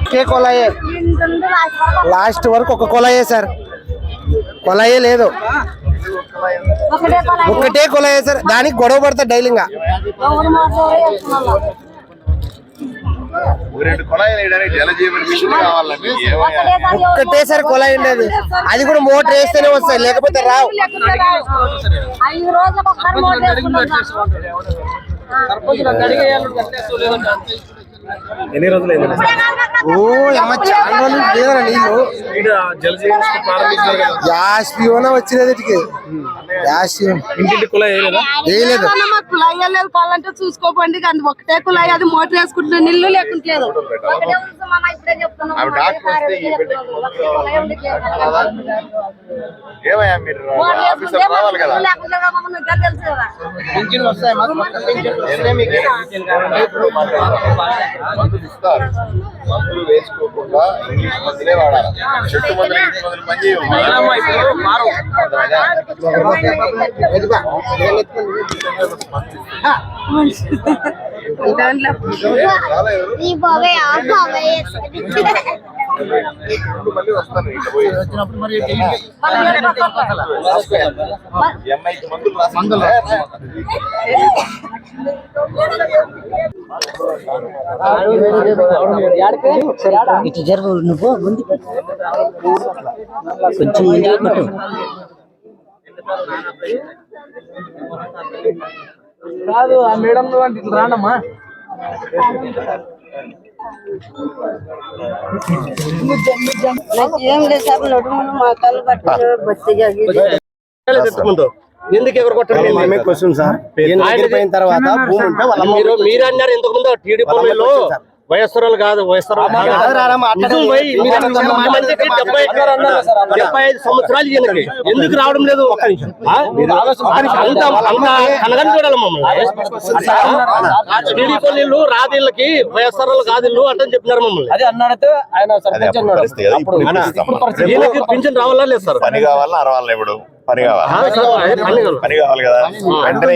ఒకే కొలాయే? Last వరకు ఒక కొలాయే sir. కొలాయే లేదు. ఒకటే కొలాయే. సార్. దానికి గొడవ పడతా డైలింగా. సారి కొలాయి ఉండేది. అది కూడా మోటార్ వేస్తేనే వస్తాయి. లేకపోతే రావు. ఐదు రోజులకు ఒకసారి మోటార్ వేసుకుంటాం ఎన్ని రోజులు ఓ అమ్మ చాలా రోజులు లేదరా నీళ్ళు? జలజీవన్ వచ్చినది గ్యాస్ ఇంటింటి వేయలేదా? వేయలేదు. మాకు కావాలంటే చూసుకోకండి కానీ ఒకటే కుళాయి అది మోటార్ వేసుకుంటున్నా నీళ్ళు లేకుంటలేదు. ఏమయ్యా మీరు? ఆఫీసర్ రావాలి కదా. మందులు ఇస్తారు. మందులు వేసుకోకుండా ఇంగ్లీష్ మందులే వాడాలి. చెట్టు మందులు ఇంగ్లీష్ మందులు పని చేయవు ఇటు జరుగు నువ్వు ముందు కొంచెం ముందుకు కొట్టు కాదు ఆ మేడం అంటే ఇట్లా రానమ్మా. ఏం లేదు సార్ నడుములు మా కళ్ళు పట్టి బొత్తిగా ఎందుకు ఎవరు కొట్టండి క్వశ్చన్ సార్. పోయిన తర్వాత భూమి ఉంటే వాళ్ళ అమ్మ మీరు మీరు అన్నారు ఇంతకు ముందు టీడీపీలో వయస్సురాలు కాదు డెబ్బై ఐదు సంవత్సరాలు ఈయనకి. ఎందుకు రావడం లేదు? ఆ? అంత అంత కనగని చూడాలి మమ్మల్ని. టీడీపీ నీళ్ళు రాదిళ్ళకి వయస్సురాలు కాదిళ్ళు అంటే చెప్పినారు మమ్మల్ని. అదే అన్నాడైతే ఆయన పింఛన్ రావాలా లేదు సార్? పని కావాలా అరవాలని ఇప్పుడు పని కావాలి. పని కావాలి. కదా. వెంటనే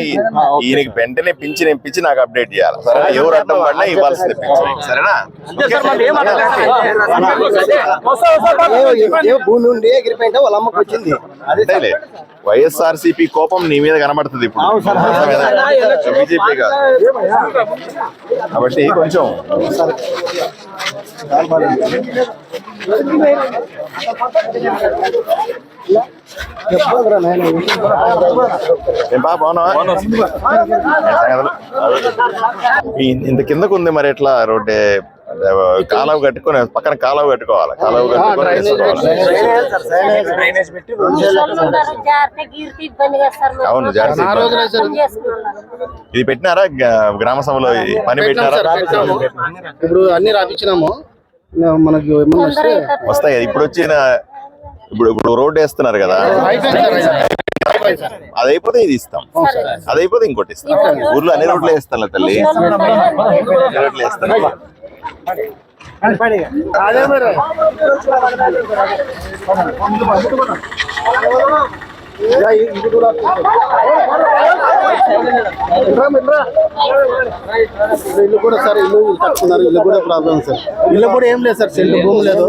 ఈయనకి వెంటనే పింఛన్ ఇప్పించి నాకు అప్డేట్ చేయాలి. సరే ఎవరు అడ్డం పడినా ఇవ్వాల్సింది పింఛన్. సరేనా? అంతేలే వైఎస్ఆర్సీపీ కోపం నీ మీద కనబడుతుంది ఇప్పుడు. బీజేపీ కాదు. కాబట్టి కొంచెం ఇంత కిందకు ఉంది మరి ఎట్లా రోడ్డే కాలువ కట్టుకొని పక్కన కాలువ కట్టుకోవాలి కాలువ. అవును చేసుకున్నారు. ఇది పెట్టినారా? గ్రామ సభలో పని పెట్టినారా? ఇప్పుడు అన్ని రాపించినాము మనకి వస్తాయి. ఇప్పుడు వచ్చిన ఇప్పుడు ఇప్పుడు రోడ్డు వేస్తున్నారు కదా. అది అయిపోతే ఇది ఇస్తాం. అది అయిపోతే ఇంకోటి ఇస్తాం. ఊర్లో అన్ని రోడ్లు వేస్తాను తల్లి. రోడ్లు వేస్తాను. అదే మరి. ఇది కూడా ఇల్లు కూడా సార్ ఇల్లు కట్టుకున్నారు. ఇల్లు కూడా ప్రాబ్లం సార్. ఇల్లు కూడా ఏం లేదు సార్ చెల్లు భూమి లేదు.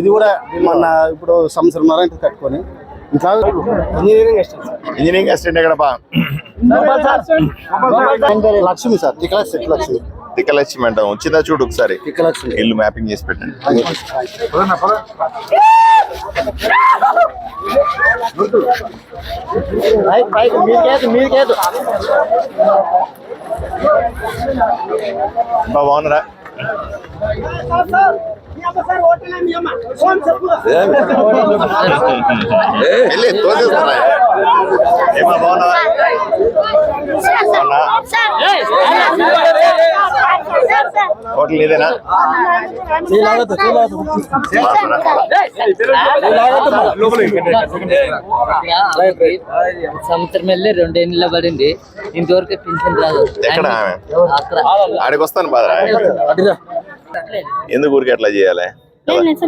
ఇది కూడా మొన్న ఇప్పుడు సంవత్సరం ఇంత కట్టుకొని. ఇంకా engineering engineering assistant Lakshmi sir. ఇక్కడ సెట్ లక్ష్మి. తిక్కలక్ష్మి అంటాం వచ్చిందా చూడు ఒకసారి. ఇల్లు మ్యాపింగ్ చేసి పెట్టండి. బాగున్నారా ఏమా బాగున్నా హోటల్ ఇదేనా? సంవత్సరం వెళ్ళి రెండేళ్ళ పడింది ఇంతవరకు పింఛన్ రాదు. ఆడికి వస్తాను బాధ ఎందుకు ఊరికి ఎట్లా చేయాలి?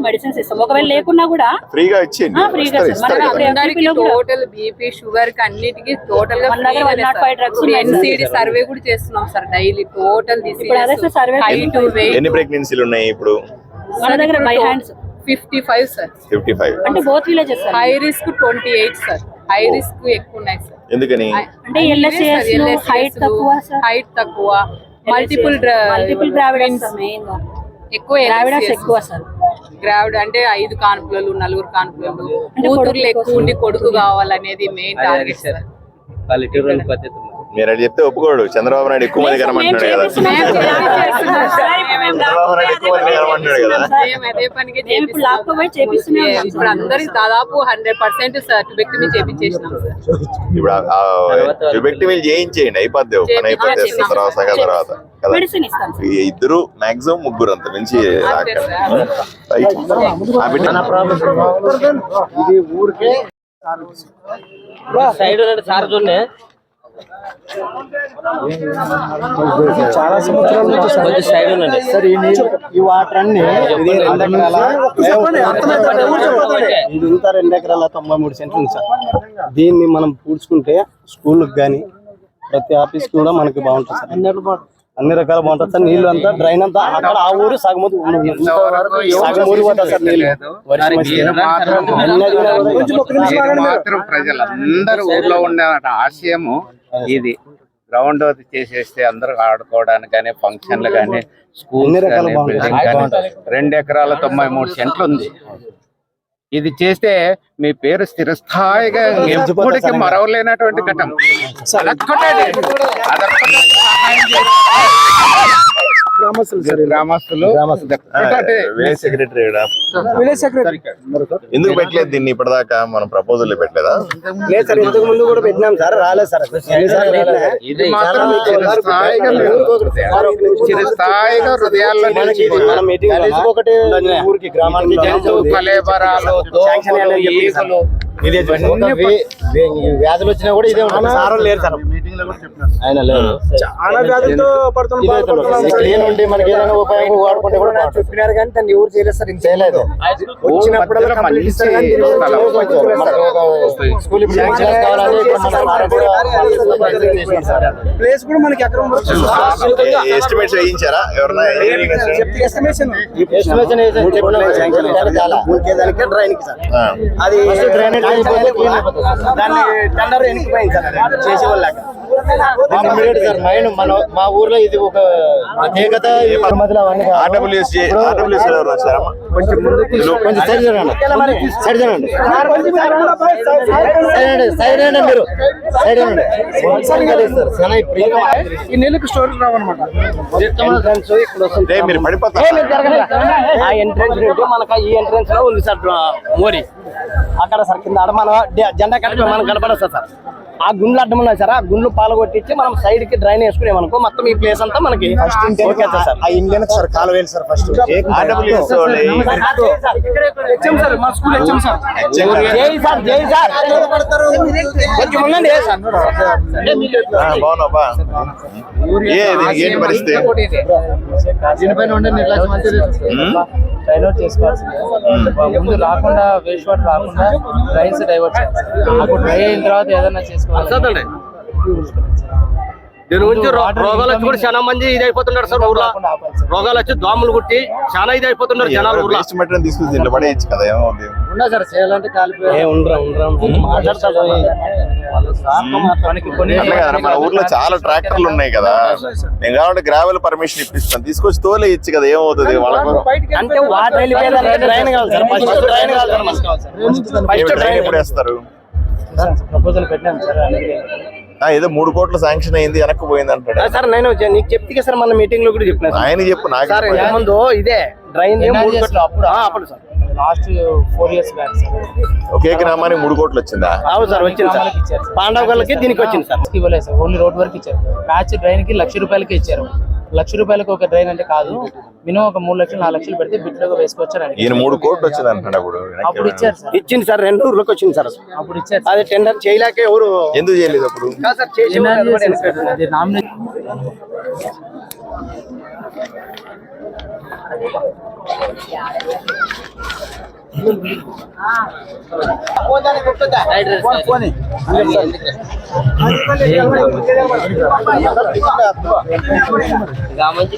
మెడిసిన్స్ ఇస్తాం. ఒకవేళ లేకున్నా కూడా ఫ్రీగా ఇచ్చేయండి. టోటల్ బీపీ షుగర్కి అన్నిటికి టోటల్గా మన దగ్గర 105 drugs ఉన్నాయి. సార్. ఎన్సిడి సర్వే కూడా చేస్తున్నాం sir daily total survey height weight ఎన్ని ప్రెగ్నెన్సీలు ఉన్నాయి ఇప్పుడు? మన దగ్గర by hands fifty five sir fifty five అంటే both villages sir high risk twenty eight sir high risk ఎక్కువ ఉన్నాయి సార్ ఎందుకని అంటే height తక్కువ సార్. హైట్ తక్కువ. మల్టిపుల్ మల్టిపుల్ ప్రావిడెన్స్ ఎక్కువ ఎక్కువ సార్ గ్రావిడ్ అంటే ఐదు కాన్పులలు నలుగురు కాన్పులలు. అంటే కూతుర్లు కొడుకు ఎక్కువ ఉండి కొడుకు కావాలనేది మెయిన్ టార్గెట్ సార్. పల్లెటూరు పద్ధతి. మీరు అది చెప్తే ఒప్పుకోడు. చంద్రబాబు నాయుడు ఎక్కువ మంది కనమంటున్నాడు కదా. చంద్రబాబు నాయుడు ఎక్కువ మంది కనమంటున్నాడు కదా. ఇప్పుడు అందరికి దాదాపు హండ్రెడ్ పర్సెంట్ సర్టిఫికెట్ చేపించేసినాం. సార్ ఇప్పుడు ట్యూబెక్టమీ చేయించేయండి అయిపోద్ది పని అయిపోతే. తర్వాత సగం తర్వాత ఇద్దరు మాక్సిమం ముగ్గురు అంత మించి ఇది ఊరికే సైడ్ సార్ చూడండి చాలా సంవత్సరాల నుంచి సార్. కొంచెం సైడ్ ఉండండి. సార్ ఈ నీళ్ళు ఈ వాటర్ అన్ని ఇది రెండు ఎకరాల ఇది ఇంత రెండు ఎకరాల తొంభై మూడు సెంట్లు ఉంది సార్. దీన్ని మనం పూడ్చుకుంటే స్కూల్కి కానీ ప్రతి ఆఫీస్ కూడా మనకి బాగుంటుంది సార్. అన్ని రకాల బాగుంటుంది సార్. నీళ్ళు అంతా డ్రైన్ అంతా అక్కడ ఆ ఊరు సగం ఊరు- సగం ఊరి సార్ నీళ్ళు. ప్రజలందరూ ఊర్లో ఉండే ఆశయము ఇది గ్రౌండ్ అది చేసేస్తే అందరూ ఆడుకోవడానికి కానీ ఫంక్షన్లు కానీ స్కూల్. రెండు ఎకరాల తొంభై మూడు సెంట్లు ఉంది. ఇది చేస్తే మీ పేరు స్థిరస్థాయిగా ఎప్పటికీ మరవలేనటువంటి ఘటం. విలేజ్ సెక్రటరీ ఎందుకు పెట్టలేదు దీన్ని ఇప్పటిదాకా? మనం ప్రపోజల్ పెట్టలేదా? లేదు సార్ ఇంతకు ముందు కూడా పెట్టినాం సార్ రాలేదు సార్? ఇది మాత్రం చిరస్థాయిగా హృదయాల్లో ఒకటి ఊరికి గ్రామానికి కలేబరాలు ఈగలు ఇదే వ్యాధులు వచ్చినా కూడా ఇదే ఉంటుంది. సార్ లేరు సార్. ఆయన లేదు చాలా వ్యాధులతో క్లీన్ ఉండి మనకి ఏదైనా ఉపయోగం వాడుకుంటే కూడా చెప్పినారు కానీ దాన్ని ఎవరు చేయలేదు సార్ చేయలేదు. ఒక స్కూల్ కావాలని ప్లేస్ కూడా మనకి ఎక్కడ ఎస్టిమేట్స్ వేయించారా? ఎవరన్నా ఎస్టిమేషన్ దానికి డ్రైన్కి సార్. అది డ్రైనేజ్. దాన్ని టెండర్ ఎనికిపోయింది సార్. చేసే వాళ్ళక సార్ మైండ్ మన మా ఊర్లో ఇది ఒక ప్రత్యేకత. ఆర్డబ్ల్యూఎస్ కొంచెం కొంచెం సైడ్ జరగండి సైడ్ జరగండి మీరు. ఈ నెలకు స్టోరీ రావన్నమాట. మీరు పడిపోతారు. ఆ ఎంట్రన్స్ నుండి మనకు ఈ ఎంట్రన్స్లో ఉంది సార్ మోరీ. అక్కడ సార్ కింద ఆడ మనం డ- జెండా కట్టి మనం కనపడదు సార్. ఆ గుండ్లు అడ్డం ఉన్నాయి సార్. ఆ గుండ్లు పాలు కొట్టించి మనం సైడ్కి డ్రైన్ వేసుకునేమనుకో మొత్తం ఈ ప్లేస్ అంతా మనకి ఓకే సార్ ఆ ఇండియన్ సార్ కాలు sir first RWS HM sir మా స్కూల్ హెచ్ఎం సార్. జై సార్ జై సార్. కొంచెం ఉండండి ఏ సార్? బాగున్నా బా. ఏ దీనికి ఏంటి పరిస్థితి? డైవర్ట్ చేసుకోవాల్సింది. ముందు రాకుండా వేస్ట్ వాటర్ రాకుండా డ్రైన్స్ డైవర్ట్ చేయాలి. అప్పుడు డ్రై అయిన తర్వాత ఏదైనా చేసుకోవాలి. దీని గురించి రోగాలు వచ్చి కూడా చాలా మంది ఇది అయిపోతున్నారు సార్ ఊర్లో రోగాలు వచ్చి దోమలు కుట్టి చాలా ఇది అయిపోతున్నారు జనాలు ఊర్లో తీసుకుని దీంట్లో పడేయచ్చు కదా ఏమవుతుంది ఉన్నా సార్ చేయాలంటే కాలిపోయి ఉండరా ఉండరా మాట్లాడతాడు మనకి కొన్ని అట్లా కదా మన ఊర్లో చాలా ట్రాక్టర్లు ఉన్నాయి కదా నేను కాబట్టి గ్రావెల్ పర్మిషన్ ఇప్పిస్తాను తీసుకొచ్చి తోలే ఇచ్చు కదా ఏమవుతుంది వాళ్ళకు అంటే వాటర్ వెళ్ళిపోయేదానికి డ్రైన్ కావాలి సార్ ఫస్ట్ డ్రైన్ కావాలి సార్ మనకు. ఏమి డ్రైన్ ఎప్పుడు వేస్తారు ప్రపోజల్ పెట్టాం సార్ ఏదో మూడు కోట్ల శాంక్షన్ అయింది వెనక్కి పోయింది అంటాడు. సార్ నేను నీకు చెప్తే సార్ మన మీటింగ్లో కూడా చెప్పిన సార్. ఆయన చెప్పు నాకు సార్ ముందు ఇదే డ్రైన్ అప్పుడు అప్పుడు sir. Last four years back sir. ఒకే గ్రామానికి మూడు కోట్లు వచ్చిందా? అవును సార్ వచ్చింది సార్. పాండవ దీనికి వచ్చింది సార్. ఇవ్వలేదు సార్ ఓన్లీ రోడ్ వరకు ఇచ్చారు. ప్యాచ్ డ్రైన్కి లక్ష రూపాయలకి ఇచ్చారు. లక్ష రూపాయలకు ఒక డ్రైన్ అంటే కాదు మినిమం ఒక మూడు లక్షలు నాలుగు లక్షలు పెడితే బిడ్డగా వేసుకోవచ్చు ఈయన మూడు కోట్లు వచ్చింది అంటున్నాడు అప్పుడు అప్పుడు ఇచ్చారు సార్. ఇచ్చింది సార్ రెండు ఊర్లోకి వచ్చింది సార్. అప్పుడు ఇచ్చారు అది టెండర్ చేయలేక ఎవరు ఎందుకు చేయలేదు అప్పుడు? ఎన్ఆర్జీ చేశారు. అది నామినేట్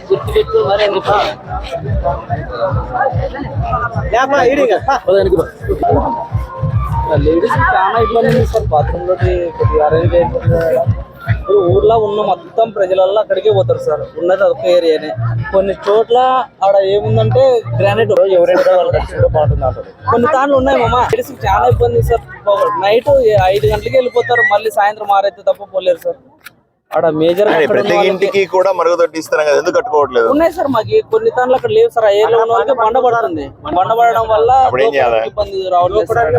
లేడీస్ చాలా ఇబ్బంది సార్ బాత్రూమ్లో కొద్దిగా అరేంజ్ అయిపోతుంది ఇప్పుడు ఊర్లో ఉన్న మొత్తం ప్రజలలో అక్కడికే పోతారు సార్. ఉన్నది అదొక ఏరియానే. కొన్ని చోట్ల ఆడ ఏముందంటే గ్రానైట్ ఎవరైనా వాళ్ళు కట్టుకుంటే బాగుంటుంది అంటారు కొన్ని తాళ్ళు ఉన్నాయి మామ. చాలా ఇబ్బంది సార్. నైట్ ఐదు గంటలకి వెళ్ళిపోతారు. మళ్ళీ సాయంత్రం ఆరైతే తప్ప పోలేరు సార్. ఆడ మేజర్ ప్రతి ఇంటికి కూడా మరుగుదొడ్డి కదా? ఎందుకు కట్టుకోవట్లేదు? ఉన్నాయి సార్ మాకు. కొన్ని తాళ్ళు అక్కడ లేవు సార్. ఏరియాలో ఉన్న వాళ్ళకి బండ పడుతుంది. బండ పడడం వల్ల అప్పుడు ఏం చేయాలి? ఇబ్బంది రావట్లేదు సార్.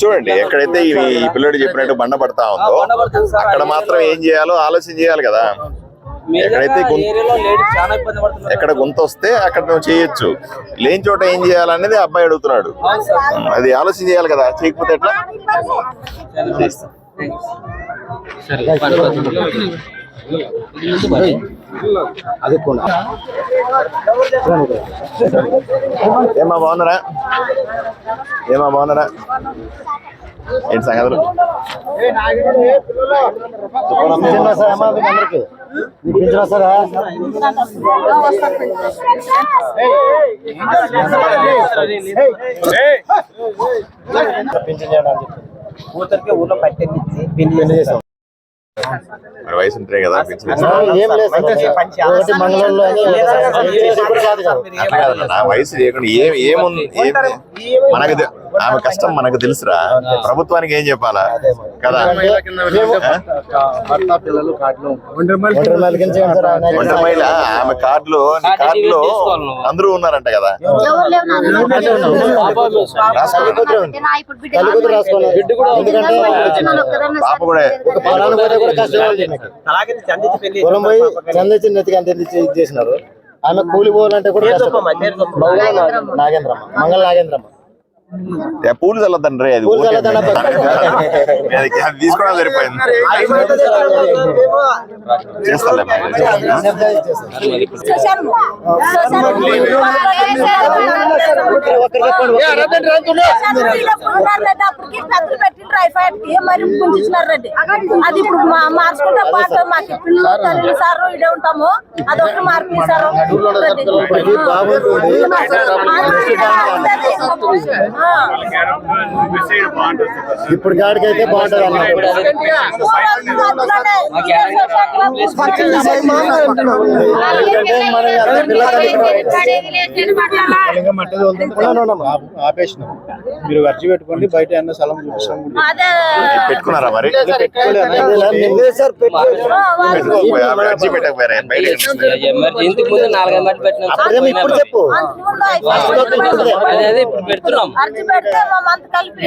చూడండి ఎక్కడైతే ఈ ఈ పిల్లడు చెప్పినట్టు బండ పడతా ఉందో. అక్కడ మాత్రం ఏం చేయాలో ఆలోచన చేయాలి కదా. ఎక్కడైతే ఎక్కడ గుంత వస్తే అక్కడ నువ్వు చేయొచ్చు. లేని చోట ఏం చేయాలనేది అబ్బాయి అడుగుతున్నాడు. అది ఆలోచన చేయాలి కదా. చేయకపోతే ఎట్లా? అది కూడా ఏమా బాగున్నారా? ఏమా బాగున్నారా? ఏంటి సంగతులు? పింఛన్ వస్తాయా అమ్మా మీకు అందరికి? మీకు పింఛన్ వస్తారా పింఛన్ చేయండి అని చెప్పి. కూతురికి ఊర్లో పట్టెన్నిచ్చి పెళ్ళి పెళ్ళి చేసాం మరి వయసు ఉంటే కదా నా వయసు లేకుండా ఏం ఏముంది? మనకు ఆమె కష్టం మనకు తెలుసురా. ప్రభుత్వానికి ఏం చెప్పాలా? కదా? ఒంటరి మహిళ ఆమె కార్డులో కార్డులో అందరూ ఉన్నారంట కదా? పాప కూడా పొలం పోయి నెత్తికి అంత చేసినారు? ఆమె కూలి పోవాలంటే కూడా. నాగేంద్రమ్మ. మంగళ నాగేంద్రమ్మ. పూలు చల్లదండి రే అది తీసుకోవడం సరిపోయింది అయిపోయాకి మరి అది ఇప్పుడు మార్చుకుంటే పాత మాకు తల్లి సార్ ఇడే ఉంటాము అదొకటి మార్పు సార్ ఇప్పుడు గాడికైతే బాగుంటది అన్న. ఆపేసినాం మీరు? అర్జీ పెట్టుకోండి బయట ఏమన్నా స్థలం చూపిస్తాం పెట్టుకున్నారా మరి ఇంతకు ముందు నాలుగైదు మట్టి పెట్టినాం సార్ అప్పుడేమో ఇప్పుడు చెప్పు. అదే అదే ఇప్పుడు పెడుతున్నాం. అర్జీ పెడితే మా మంత్ కలిపి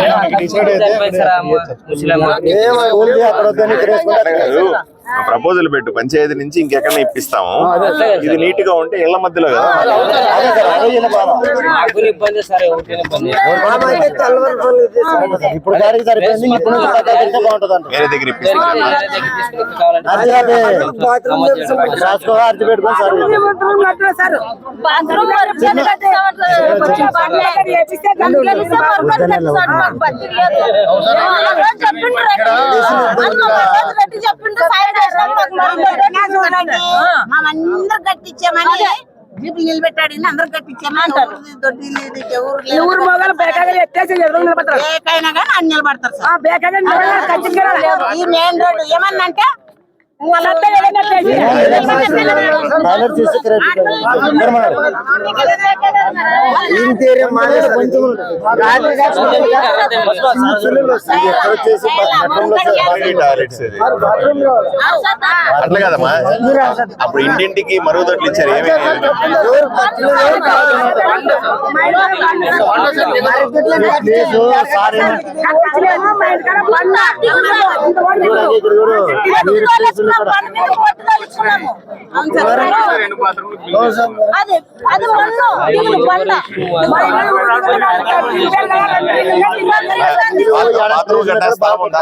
ప్రపోజల్ పెట్టు. పంచాయతీ నుంచి ఇంకెక్కడ ఇప్పిస్తాము. ఇది నీట్గా ఉంటే ఇళ్ళ మధ్యలో కదా? వేరే దగ్గర ఏమన్నా అందరు కట్టించామని జీపులు నిలబెట్టాడు అందరు కట్టించామని. ఊరు మొగలు బేకాగా ఎత్తేసి ఎదురు నిలబడతారు ఏకైనా కానీ అన్ని నిలబడతారు. ఈ మెయిన్ రోడ్డు ఇక్కడ పెట్టుకోండి. ఇంటీరియర్ మానేసి కొంచెం. అట్లా కదమ్మా. అప్పుడు ఇంటింటికి మరుగుదొడ్లు ఇచ్చారు ఏమీ సార్ మీరు అది అది మన్ను దిగులు స్థలం ఉందా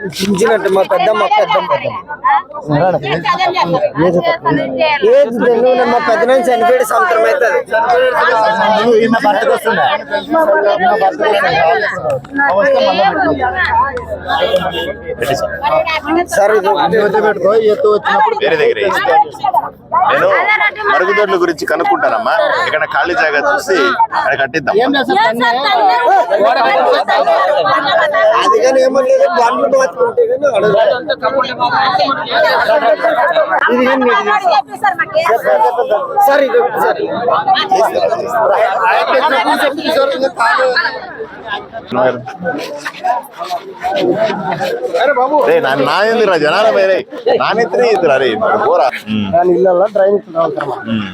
పింఛనట్టు మా పెద్దమ్మ పెద్దమ్మ. ఏది తెల్లు మా పెద్ద నుంచి చనిపోయి సంవత్సరం అవుతుంది. సరే పెట్టుకో ఎత్తు వచ్చినప్పుడు వేరే దగ్గర. నేను మరుగుదొడ్ల గురించి కనుక్కుంటానమ్మా. ఇక్కడ ఖాళీ జాగా చూసి అక్కడ కట్టిద్దాం. అది కానీ ఏమో లేదు. ఇది సరే ఇది సరే రే నా నా ఎందుకురా జనాల వేరే నానెత్తినే ఇద్దరు అరే పోరా. దాని ఇళ్ళల్లో ఉమ్, ఉమ్.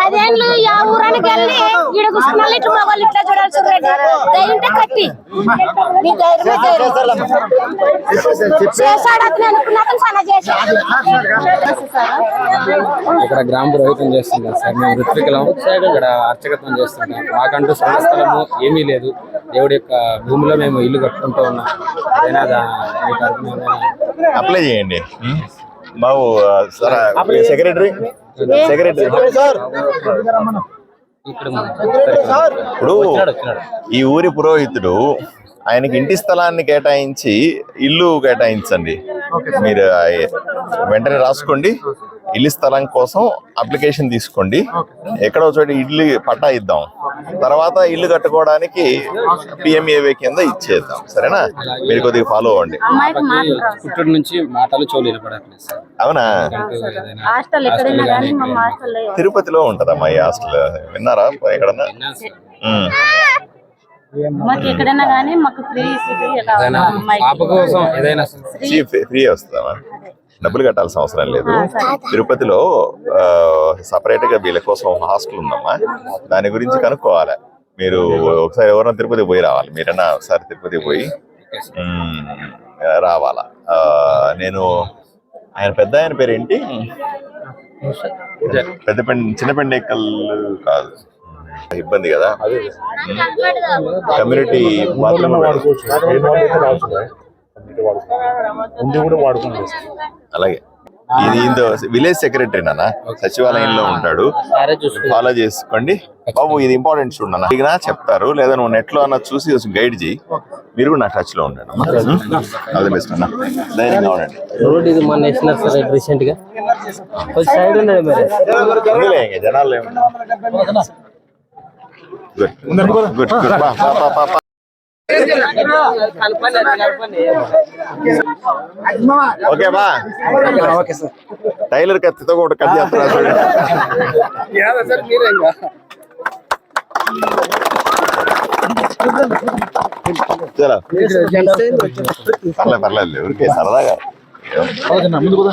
పదేళ్ళు ఆ ఊరానికి వెళ్ళి ఈడ కూర్చున్న ఇట్లా మా వాళ్ళు ఇట్లా చూడాల్సి రెడ్డి దయ్యంటే కట్టి నీ ధైర్యం ధైర్యం. చేశాడు అతను అనుకున్నాక చాలా చేశాడు. ఇక్కడ గ్రామ పురోహితం చేస్తుంటాం సార్? మేము ఋత్వికలం ఇక్కడ అర్చకత్వం చేస్తుంటాం మాకంటూ సొంత స్థలము ఏమీ లేదు. దేవుడి యొక్క భూమిలో మేము ఇల్లు కట్టుకుంటూ ఉన్నాం. మీ ఏదైనా అప్లై చేయండి. Sir secretary? సెక్రటరీ? ఇప్పుడు ఈ ఊరి పురోహితుడు ఆయనకి ఇంటి స్థలాన్ని కేటాయించి ఇల్లు కేటాయించండి. మీరు వెంటనే రాసుకోండి. ఇల్లు స్థలం కోసం అప్లికేషన్ తీసుకోండి. ఎక్కడో చోట ఇల్లు పట్టా ఇద్దాం. తర్వాత ఇల్లు కట్టుకోవడానికి పిఎంఏవై కింద ఇచ్చేద్దాం. సరేనా? మీరు కొద్దిగా ఫాలో అవ్వండి. పాపకి పుట్టుడు నుంచి మాటలు చోలు వినపడట్లేదు సార్. అవునా? తిరుపతిలో ఉంటదమ్మా ఈ హాస్టల్. విన్నారా? ఎక్కడన్నా? విన్నాను సార్. ఉమ్. మాకు ఎక్కడైనా కానీ మాకు ఫ్రీ ఏదైనా పాప కోసం ఏదైనా సార్. ఫ్రీ ఫ్రీ వస్తుందమ్మా. డబ్బులు కట్టాల్సిన అవసరం లేదు. తిరుపతిలో సపరేట్గా వీళ్ళ కోసం హాస్టల్ ఉందమ్మా. దాని గురించి కనుక్కోవాలి. మీరు ఒకసారి ఎవరైనా తిరుపతి పోయి రావాలి. మీరైనా ఒకసారి తిరుపతి పోయి రావాలా? నేను ఆయన పెద్ద ఆయన పేరేంటి? పెద్ద పెండ చిన్న పెండేకల్ కాదు. ఇబ్బంది కదా? కమ్యూనిటీ అలాగే. ఇది ఇందో విలేజ్ సెక్రటరీ నాన్న. సచివాలయంలో ఉంటాడు. ఫాలో చేసుకోండి. బాబు ఇది ఇంపార్టెంట్ చూడన్న అడిగినా చెప్తారు లేదా నువ్వు నెట్లో అన్న చూసి గైడ్ చేయి మీరు కూడా నా టచ్లో ఉండండి అదే బెస్ట్ అన్న ధైర్యంగా ఉండండి. రోడ్ ఇది మొన్న వేసినారు సార్ రీసెంట్గా. కొంచెం సైడ్ మరి. జనాలు ఏమి గుడ్ గుడ్ గుడ్ బా బా బా బా బా. ఓకే బా ఓకే సార్ టైలర్ కత్తితో కూడా కట్ చేస్తున్నా చూడండి సార్ మీరే ఇంకా చలో పర్లేదు పర్లేదు ఊరికే సరదాగా ముందు కూడా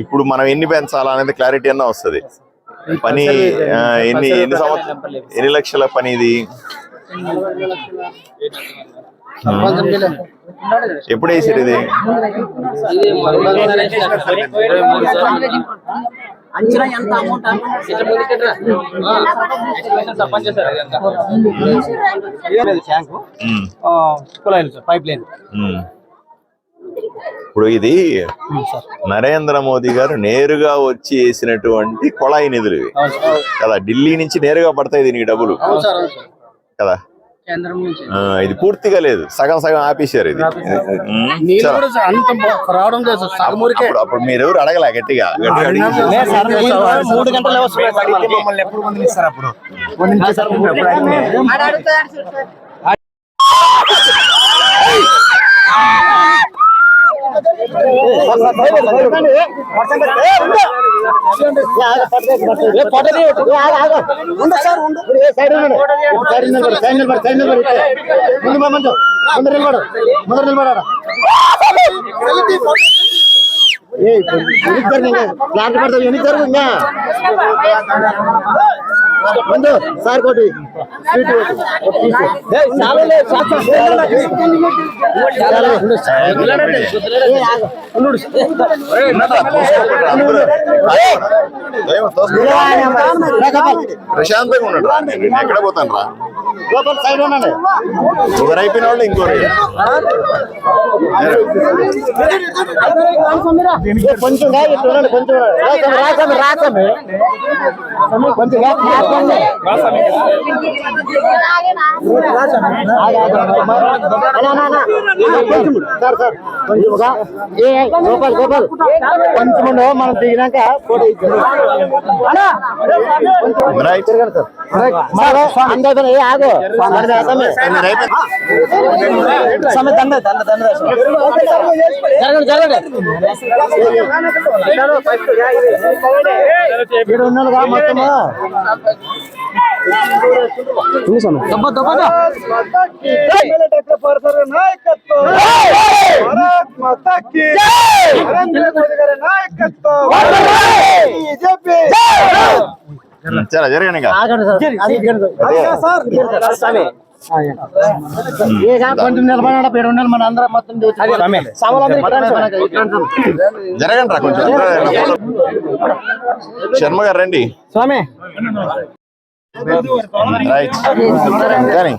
ఇప్పుడు మనం ఎన్ని పెంచాలా అనేది క్లారిటీ అన్న వస్తుంది. పని ఎన్ని ఎన్ని సంవత్సరాలు ఎన్ని లక్షల పని ఇది ఎప్పుడు వేసారు ఇది. అంచనా ఎంత అమౌంట్. ట్యాంకు. Sir pipeline. ఇప్పుడు ఇది నరేంద్ర మోదీ గారు నేరుగా వచ్చి వేసినటువంటి కొళాయి నిధులు ఇవి. కదా ఢిల్లీ నుంచి నేరుగా పడతాయి దీనికి డబ్బులు. కదా? కేంద్రం నుంచి. ఆ, ఇది పూర్తిగా లేదు. సగం సగం ఆపేశారు ఇది. అప్పుడు మీరు ఎవరు అడగలే గట్టిగా? గట్టిగా అడిగి- మూడు గంటలు మమ్మల్ని ఎప్పుడు వందలిస్తారు అప్పుడు ఆడ అడుగుతాడు చూడు సార్. ముందు ముందు ముందు నిలబడు ముందు నిలబడాడు ప్లాంట్ పడతావు ఎన్ని జరుగు ఇంకా ముందు సార్ కోటి స్వీట్. ప్రశాంతంగా ఉన్నాడు. నేను ఎక్కడ పోతాను రా? లోపల సైడ్ ఉండండి ఒకరు అయిపోయిన వాళ్ళు ఇంకోరు. కొంచెం కొంచెం రాసామి కొంచెం గా రాసామి. ఆగు, ఆగు, ఆగు. అలా, అలా, అలా. కొంచెం సార్ సార్ కొంచెం గా. ఏ ఏ, గోపాల్ గోపాల్ కొంచెం ఉండు, మనం దిగినాక ఫోటో ఇచ్చారు రైట్. అందరూ ఏ ఆగు మరి రాసామి. మీరు అయిపోయింది. సమయ దండ దండ దండ జరగండి జరగండి ఇక్కడ ఉన్నారుగా మొత్తము చాలా జరగండి ఇంకా. ఆగండి సార్. కొంచెం నిలబడి పేరు ఉండాలి మన అందరం మొత్తం. జరగండి రా కొంచెం శర్మ గారు రండి. స్వామి రైట్ కానీ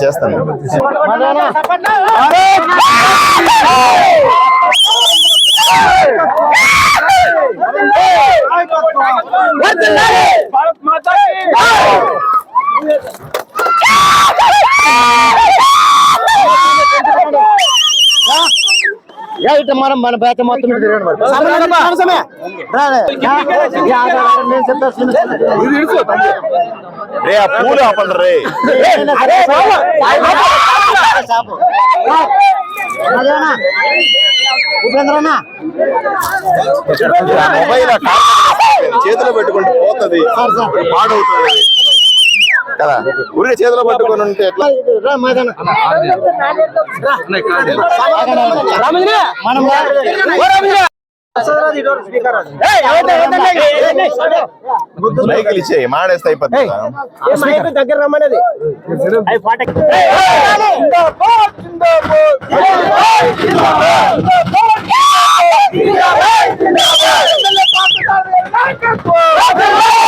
చేస్తాను ఇట్లా మనం మన బయట మొత్తం. రే ఆ పూలు ఆపండి రే? ఉపేంద్రనా ఆ మొబైల్ ఆ కారు చేతిలో పెట్టుకుంటే పోతుంది. పాడవుతుంది. కదా ఊరికే చేతిలో పట్టుకొని ఉంటే ఎట్లా ఇచ్చేయి మాడేస్తే అయిపోతుంది దగ్గర రమ్మనేది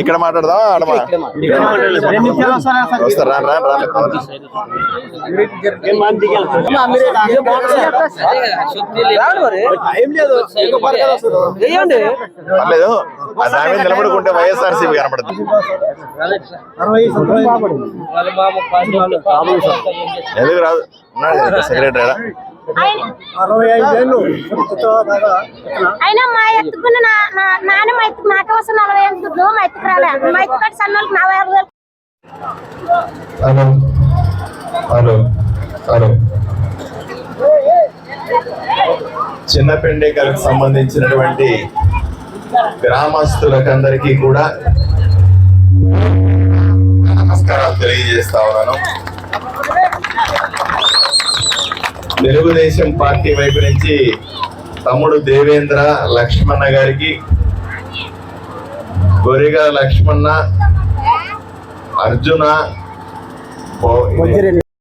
ఇక్కడ మాట్లాడదాం వస్తారు? రాను పర్లేదు. నిలబడుకుంటే వైఎస్ఆర్సీపీ కనపడుతుంది. ఎందుకు రాదు? అయినా మా ఎత్తుకున్న నాన్న మా ఎత్తుకు నాకే వస్తుంది నలభై ఏళ్ళు దుడ్డు మా ఎత్తుకు రాలే. మా సన్నోళ్ళకి నలభై ఆరు వేలు. హలో. హలో. హలో. చిన్న పెండేకలకు సంబంధించినటువంటి గ్రామస్తులకందరికీ కూడా నమస్కారాలు తెలియజేస్తా ఉన్నాను. తెలుగుదేశం పార్టీ వైపు నుంచి తమ్ముడు దేవేంద్ర లక్ష్మణ గారికి గొరిగా లక్ష్మణ అర్జున